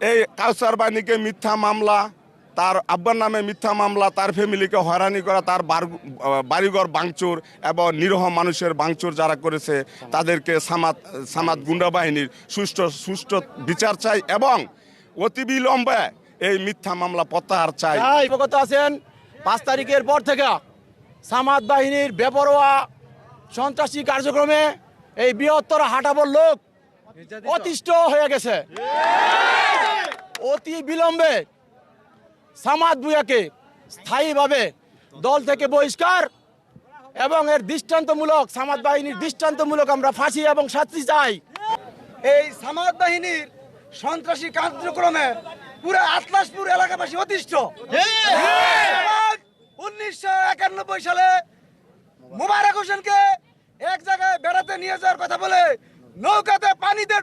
এই কাউসার বাহিনীকে মিথ্যা মামলা তার আব্বার নামে মিথ্যা মামলা তার ফ্যামিলিকে হয়রানি করা তার বার- বাড়িঘর বাংচুর এবং নিরহ মানুষের বাংচুর যারা করেছে তাদেরকে সামাদ সামাদ গুন্ডা বাহিনীর সুষ্ঠু সুষ্ঠু বিচার চাই এবং অতি বিলম্বে এই মিথ্যা মামলা প্রত্যাহার চাই। অবগত আছেন পাঁচ তারিখের পর থেকে সামাদ বাহিনীর বেপরোয়া সন্ত্রাসী কার্যক্রমে এই বৃহত্তর হাটাবর লোক অতিষ্ঠ হয়ে গেছে। অতি বিলম্বে সামাদ বুয়াকে স্থায়ীভাবে দল থেকে বহিষ্কার এবং এর দৃষ্টান্তমূলক সামাদ বাহিনীর দৃষ্টান্তমূলক আমরা ফাঁসি এবং শাস্তি চাই। এই সামাদ বাহিনীর সন্ত্রাসী কার্যক্রমে পুরো আতলাসপুর এলাকাবাসী অতিষ্ঠ। উনিশশো একানব্বই সালে মুবারক হোসেনকে এক জায়গায় বেড়াতে নিয়ে যাওয়ার কথা বলে নৌকাতে পানিতে